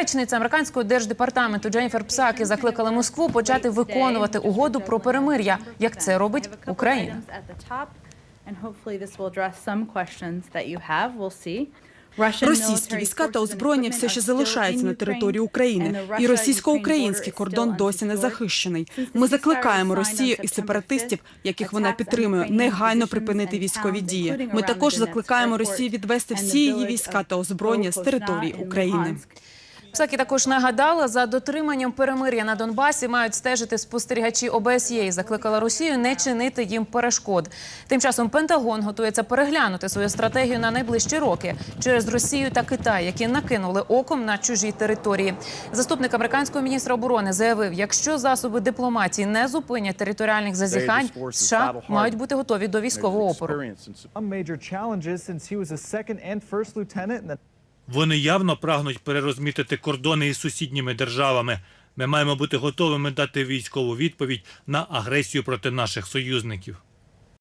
Речниця американського держдепартаменту Дженніфер Псакі закликала Москву почати виконувати угоду про перемир'я, як це робить Україна. Російські війська та озброєння все ще залишаються на території України, і російсько-український кордон досі не захищений. Ми закликаємо Росію і сепаратистів, яких вона підтримує, негайно припинити військові дії. Ми також закликаємо Росію відвести всі її війська та озброєння з території України. Псакі також нагадала, за дотриманням перемир'я на Донбасі мають стежити спостерігачі ОБСЄ і закликала Росію не чинити їм перешкод. Тим часом Пентагон готується переглянути свою стратегію на найближчі роки через Росію та Китай, які накинули оком на чужі території. Заступник американського міністра оборони заявив, якщо засоби дипломатії не зупинять територіальних зазіхань, США мають бути готові до військового опору. Вони явно прагнуть перерозмітити кордони із сусідніми державами. Ми маємо бути готовими дати військову відповідь на агресію проти наших союзників.